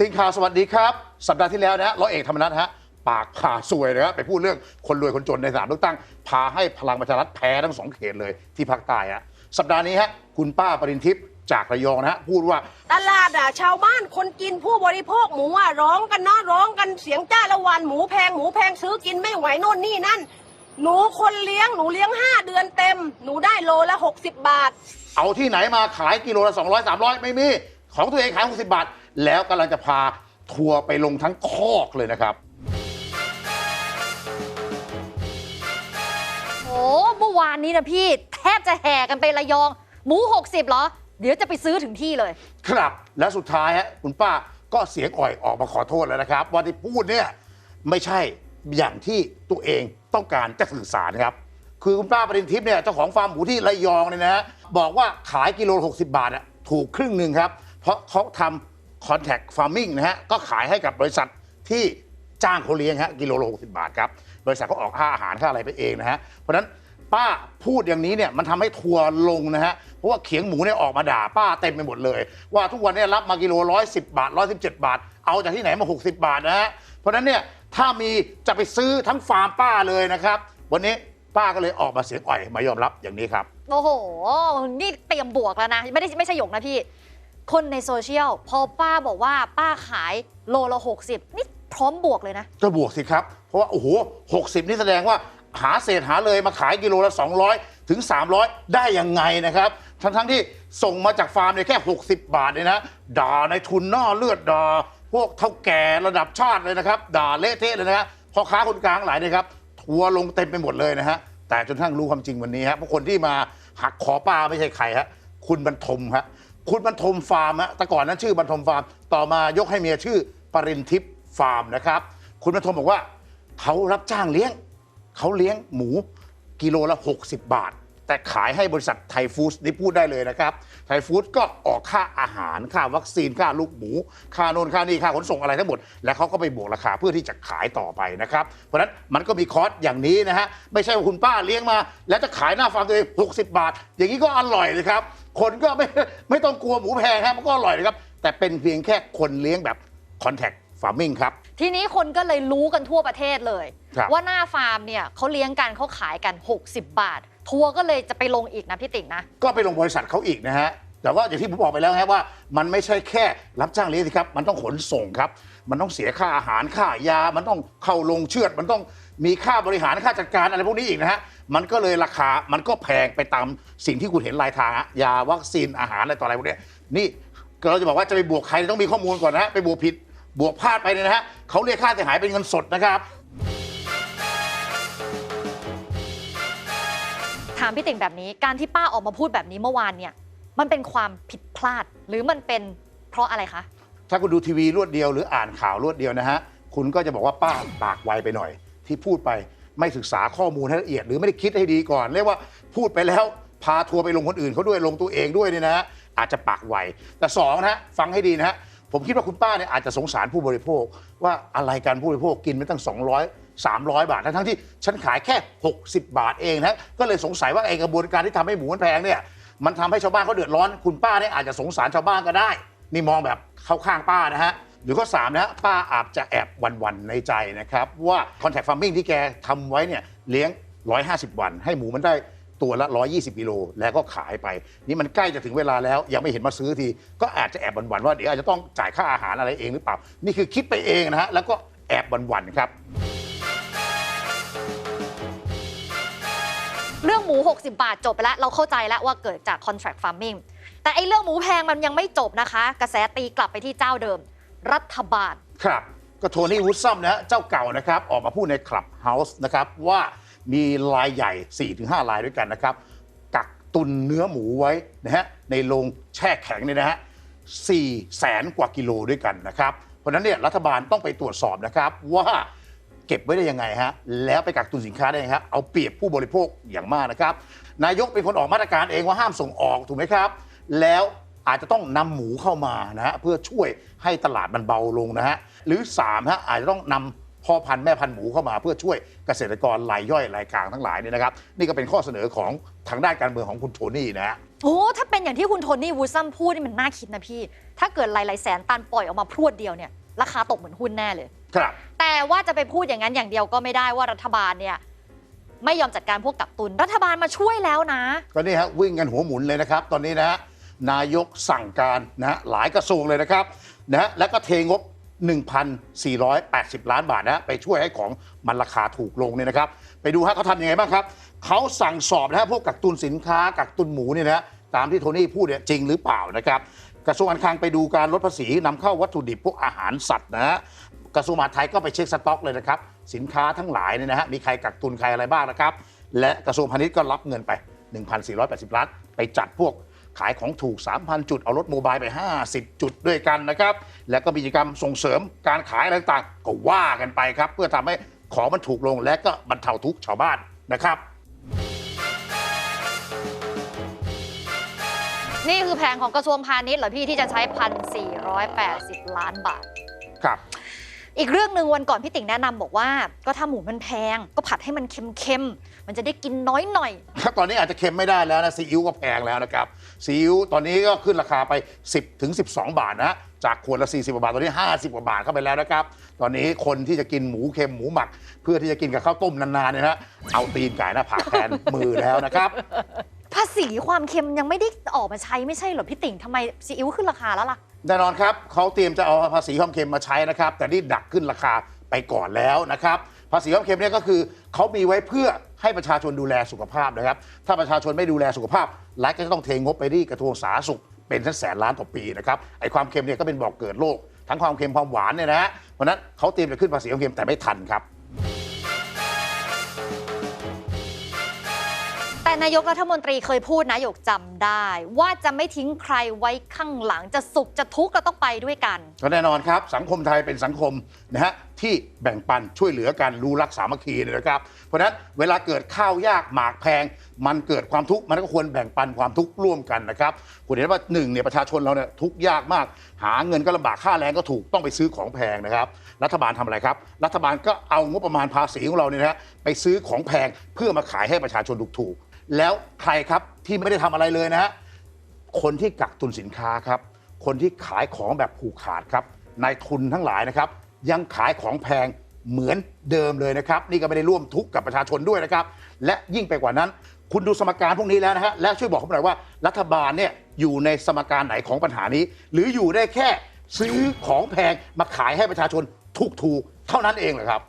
ติงข่าวสวัสดีครับ สัปดาห์ที่แล้วนะฮะร้อยเอกธรรมนัฐฮะปากผ่าซวยนะฮะไปพูดเรื่องคนรวยคนจนในสนามเลือกตั้งพาให้พลังประชารัฐแพ้ทั้งสองเขตเลยที่ภาคใต้ฮะสัปดาห์นี้ฮะคุณป้าปรินทิพย์จากระยองนะฮะพูดว่า ตลาดอะชาวบ้านคนกินผู้บริโภคหมูอะร้องกันนะร้องกันเสียงจ้าละวันหมูแพงหมูแพงซื้อกินไม่ไหวโน่นนี่นั่น หนูคนเลี้ยงหนูเลี้ยงห้าเดือนเต็ม หนูได้โลละหกสิบบาท เอาที่ไหนมาขายกิโลละ200 300 ไม่มี ของตัวเองขาย 60 บาท แล้วกำลังจะพาทัวร์ไปลงทั้งคอกเลยนะครับ โอ้เมื่อวานนี้นะพี่ แทบจะแห่กันไประยอง หมู 60เหรอ เดี๋ยวจะไปซื้อถึงที่เลย ครับ และสุดท้ายฮะคุณป้าก็เสียงอ่อยออกมาขอโทษแล้วนะครับ ว่าที่พูดเนี่ยไม่ใช่อย่างที่ตัวเองต้องการจะสื่อสารครับ คือคุณป้าปรินทิพย์เนี่ยเจ้าของฟาร์มหมูที่ระยองเนี่ยนะฮะบอกว่าขายกิโลละ60 บาทอะถูกครึ่งหนึ่งครับ เพราะเขาทำ contact farming นะฮะก็ขายให้กับบริษัทที่จ้างเขาเลี้ยงฮะกิโลละ60บาทครับ บริษัทเขาออกค่าอาหารค่าอะไรไปเองนะฮะเพราะฉะนั้นป้าพูดอย่างนี้เนี่ยมันทำให้ทัวร์ลงนะฮะเพราะว่าเขียงหมูเนี่ยออกมาด่าป้าเต็มไปหมดเลย ว่าทุกวันเนี้รับมากิโลร้อยสิบาทร้อยสิบเจ็ดบาท เอาจากที่ไหนมา60บาทนะฮะเพราะฉะนั้นเนี่ยถ้ามีจะไปซื้อทั้งฟาร์มป้าเลยนะครับ วันนี้ป้าก็เลยออกมาเสียงอ่อยมายอมรับอย่างนี้ครับ โอ้โห นี่เตรียมบวกแล้วนะ ไม่ได้ไม่ใช่หยกนะพี่ คนในโซเชียลพอป้าบอกว่าป้าขายโลละ60 นี่พร้อมบวกเลยนะ ก็บวกสิครับ เพราะว่า โอ้โห60นี่แสดงว่าหาเศษหาเลยมาขายกิโลละ 200 ถึง 300 ได้ยังไงนะครับ ทั้งทั้งที่ส่งมาจากฟาร์มเนี่ยแค่ 60 บาทเนี่ยนะด่าในทุนหน้าเลือดด่าพวกเท่าแก่ระดับชาติเลยนะครับ ด่าเละเทะเลยนะครับพ่อค้าคนกลางหลายเนี่ยครับทัวลงเต็มไปหมดเลยนะฮะแต่จนทั้งรู้ความจริงวันนี้ฮะเพราะคนที่มาหักคอป้าไม่ใช่ใครฮะคุณบรรทมฮะ คุณบรรทมฟาร์มฮะแต่ก่อนนั้นชื่อบรรทมฟาร์ม ต่อมายกให้เมียชื่อปรินทิพย์ฟาร์มนะครับ คุณบรรทมบอกว่าเขารับจ้างเลี้ยง เขาเลี้ยงหมูกิโลละ 60 บาท แต่ขายให้บริษัทไทยฟู้ดนี่พูดได้เลยนะครับ ไทยฟู้ดก็ออกค่าอาหาร ค่าวัคซีน ค่าลูกหมู ค่าโน่นค่านี่ ค่าขนส่งอะไรทั้งหมด แล้วเขาก็ไปบวกราคาเพื่อที่จะขายต่อไปนะครับ เพราะฉะนั้นมันก็มีคอร์สอย่างนี้นะฮะ ไม่ใช่ว่าคุณป้าเลี้ยงมา แล้วจะขายหน้าฟาร์มตัวเอง60 บาท อย่างนี้ก็อร่อยเลยครับ คนก็ไม่ไม่ต้องกลัวหมูแพงครับมันก็อร่อยนะครับ แต่เป็นเพียงแค่คนเลี้ยงแบบ contact farming ครับ ทีนี้คนก็เลยรู้กันทั่วประเทศเลยครับว่าหน้าฟาร์มเนี่ยเขาเลี้ยงกันเขาขายกัน 60 บาท ทัวร์ก็เลยจะไปลงอีกนะพี่ติ๋งนะ ก็ไปลงบริษัทเขาอีกนะฮะ แต่ว่าอย่างที่ผมบอกไปแล้วฮะว่า มันไม่ใช่แค่รับจ้างเลี้ยงสิครับ มันต้องขนส่งครับ มันต้องเสียค่าอาหารค่ายา มันต้องเข้าลงเชือด มันต้องมีค่าบริหารค่าจัดการอะไรพวกนี้อีกนะฮะ มันก็เลยราคา มันก็แพงไปตามสิ่งที่คุณเห็นรายทางฮะยาวัคซีนอาหารอะไรต่ออะไรพวกเนี้ยนี่เราจะบอกว่าจะไปบวกใครต้องมีข้อมูลก่อนนะฮะ ไปบวกผิด บวกพลาดไปเนี่ยนะฮะเขาเรียกค่าเสียหายเป็นเงินสดนะครับ ถามพี่ติ๋งแบบนี้การที่ป้าออกมาพูดแบบนี้เมื่อวานเนี่ย มันเป็นความผิดพลาด หรือมันเป็นเพราะอะไรคะ ถ้าคุณดูทีวีรวดเดียวหรืออ่านข่าวรวดเดียวนะฮะ คุณก็จะบอกว่าป้าปากไวไปหน่อย ที่พูดไปไม่ศึกษาข้อมูลให้ละเอียด หรือไม่ได้คิดให้ดีก่อน เรียกว่าพูดไปแล้วพาทัวร์ไปลงคนอื่นเขาด้วยลงตัวเองด้วยเนี่ยนะฮะอาจจะปากไวแต่สองนะฮะฟังให้ดีนะฮะผมคิดว่าคุณป้าเนี่ยอาจจะสงสารผู้บริโภค ว่าอะไรกันผู้บริโภคกินไม่ตั้ง 200 300 บาท ทั้งๆที่ฉันขายแค่ 60 บาทเองนะก็เลยสงสัยว่าไอกระบวนการที่ทำให้หมูมันแพงเนี่ยมันทำให้ชาวบ้านเขาเดือดร้อน คุณป้าเนี่ยอาจจะสงสารชาวบ้านก็ได้ นี่มองแบบเข้าข้างป้านะฮะ หรือข้อ3นะฮะป้าอาจจะแอบหวันๆในใจนะครับ ว่า contact farming ที่แกทำไว้เนี่ยเลี้ยง 150 วัน ให้หมูมันได้ตัวละ 120 กิโลแล้วก็ขายไป นี่มันใกล้จะถึงเวลาแล้ว ยังไม่เห็นมาซื้อที ก็อาจจะแอบหวันๆว่าเดี๋ยวอาจจะต้องจ่ายค่าอาหารอะไรเองหรือเปล่า นี่คือคิดไปเองนะฮะแล้วก็แอบหวันๆครับ เรื่องหมู 60 บาทจบไปแล้ว เราเข้าใจแล้วว่าเกิดจาก contract farming แต่ไอ้เรื่องหมูแพงมันยังไม่จบนะคะ กระแสตีกลับไปที่เจ้าเดิม รัฐบาล ครับ ก็โทนี่วูดซัมนะฮะเจ้าเก่านะครับ ออกมาพูดในคลับเฮาส์นะครับว่ามีรายใหญ่ 4-5รายด้วยกันนะครับ กักตุนเนื้อหมูไว้นะฮะในโรงแช่แข็งเนี่ยนะฮะ4แสนกว่ากิโลด้วยกันนะครับ เพราะฉะนั้นเนี่ยรัฐบาลต้องไปตรวจสอบนะครับว่า เก็บไว้ได้ยังไงฮะแล้วไปกักตุนสินค้าได้ยังไงครับเอาเปรียบผู้บริโภคอย่างมากนะครับ นายกเป็นคนออกมาตรการเองว่าห้ามส่งออกถูกไหมครับ แล้วอาจจะต้องนำหมูเข้ามานะฮะเพื่อช่วยให้ตลาดมันเบาลงนะฮะหรือ3ฮะอาจจะต้องนำพ่อพันธุ์แม่พันธุ์หมูเข้ามาเพื่อช่วยเกษตรกรรายย่อยรายกลางทั้งหลายเนี่ยนะครับ นี่ก็เป็นข้อเสนอของทางด้านการเมืองของคุณโทนี่นะฮะโอ้ถ้าเป็นอย่างที่คุณโทนี่วูซัมพูดนี่มันน่าคิดนะพี่ ถ้าเกิดหลายๆแสนตันปล่อยออกมาพรวดเดียวเนี่ยราคาตกเหมือนหุ้นแน่เลย ครับ แต่ว่าจะไปพูดอย่างนั้นอย่างเดียวก็ไม่ได้ว่ารัฐบาลเนี่ยไม่ยอมจัดการพวกกักตุน รัฐบาลมาช่วยแล้วนะ ก็นี่ฮะวิ่งกันหัวหมุนเลยนะครับ ตอนนี้นะฮะนายกสั่งการนะฮะหลายกระทรวงเลยนะครับนะฮะแล้วก็เทงบ 1,480 ล้านบาทนะฮะไปช่วยให้ของมันราคาถูกลงเนี่ยนะครับ ไปดูฮะเขาทำยังไงบ้างครับเขาสั่งสอบนะฮะพวกกักตุนสินค้ากักตุนหมูเนี่ยนะฮะตามที่โทนี่พูดเนี่ยจริงหรือเปล่านะครับกระทรวงการคลังไปดูการลดภาษีนำเข้าวัตถุดิบพวกอาหารสัตว์นะฮะ กระทรวงมหาดไทยก็ไปเช็คสต็อกเลยนะครับ สินค้าทั้งหลายเนี่ยนะฮะมีใครกักตุนใครอะไรบ้างนะครับ และกระทรวงพาณิชย์ก็รับเงินไป 1,480 ล้านไปจัดพวกขายของถูก 3,000 จุด เอารถโมบายไป 50 จุดด้วยกันนะครับ และก็มีกิจกรรมส่งเสริมการขายอะไรต่างๆก็ว่ากันไปครับ เพื่อทำให้ของมันถูกลงและก็บรรเทาทุกข์ชาวบ้านนะครับนี่คือแผนของกระทรวงพาณิชย์เหรอพี่ที่จะใช้ 1,480 ล้านบาท ครับ อีกเรื่องหนึ่งวันก่อนพี่ติ๋งแนะนำบอกว่า ก็ถ้าหมูมันแพง ก็ผัดให้มันเค็มๆมันจะได้กินน้อยหน่อยครับตอนนี้อาจจะเค็มไม่ได้แล้วนะซีอิ๊วก็แพงแล้วนะครับซีอิ๊วตอนนี้ก็ขึ้นราคาไป 10ถึง12 บาทนะจากขวดละ 40กว่าบาท ตอนนี้ 50 กว่าบาทเข้าไปแล้วนะครับ ตอนนี้คนที่จะกินหมูเค็มหมูหมัก เพื่อที่จะกินกับข้าวต้มนานๆเนี่ยนะเอาตีนไก่หน้าผากแทนมือแล้วนะครับภาษีความเค็มยังไม่ได้ออกมาใช้ไม่ใช่เหรอพี่ติ๋งทำไมซีอิ๊วขึ้นราคาแล้วล่ะ แน่นอนครับเขาเตรียมจะเอาภาษีความเค็มมาใช้นะครับ แต่นี่ดักขึ้นราคาไปก่อนแล้วนะครับ ภาษีความเค็มเนี่ยก็คือเขามีไว้เพื่อให้ประชาชนดูแลสุขภาพนะครับ ถ้าประชาชนไม่ดูแลสุขภาพรัฐก็จะต้องเทงบไปที่กระทรวงสาธารณสุขเป็นแสนล้านต่อปีนะครับไอ้ความเค็มเนี่ยก็เป็นบอกเกิดโรคทั้งความเค็มความหวานเนี่ยนะฮะเพราะฉะนั้นเขาเตรียมจะขึ้นภาษีความเค็มแต่ไม่ทันครับ นายกรัฐมนตรีเคยพูดนะหยกจำได้ ว่าจะไม่ทิ้งใครไว้ข้างหลังจะสุขจะทุกข์ก็ต้องไปด้วยกัน ก็แน่นอนครับ สังคมไทยเป็นสังคมนะฮะที่แบ่งปันช่วยเหลือกันรู้รักสามัคคีนะครับ เพราะฉะนั้นเวลาเกิดข้าวยากหมากแพง มันเกิดความทุกข์มันก็ควรแบ่งปันความทุกข์ร่วมกันนะครับคุณเห็นว่าหนึ่งเนี่ยประชาชนเราเนี่ยทุกข์ยากมาก หาเงินก็ลำบากค่าแรงก็ถูกต้องไปซื้อของแพงนะครับรัฐบาลทำอะไรครับ รัฐบาลก็เอางบประมาณภาษีของเราเนี่ยนะฮะไปซื้อของแพงเพื่อมาขายให้ประชาชนถูกๆ แล้วใครครับที่ไม่ได้ทำอะไรเลยนะฮะคนที่กักตุนสินค้าครับ คนที่ขายของแบบผูกขาดครับนายทุนทั้งหลายนะครับ ยังขายของแพงเหมือนเดิมเลยนะครับ นี่ก็ไม่ได้ร่วมทุกข์กับประชาชนด้วยนะครับ และยิ่งไปกว่านั้น คุณดูสมการพวกนี้แล้วนะฮะและช่วยบอกผมหน่อยว่ารัฐบาลเนี่ยอยู่ในสมการไหนของปัญหานี้ หรืออยู่ได้แค่ซื้อของแพงมาขายให้ประชาชนถูกๆเท่านั้นเองเหรอครับ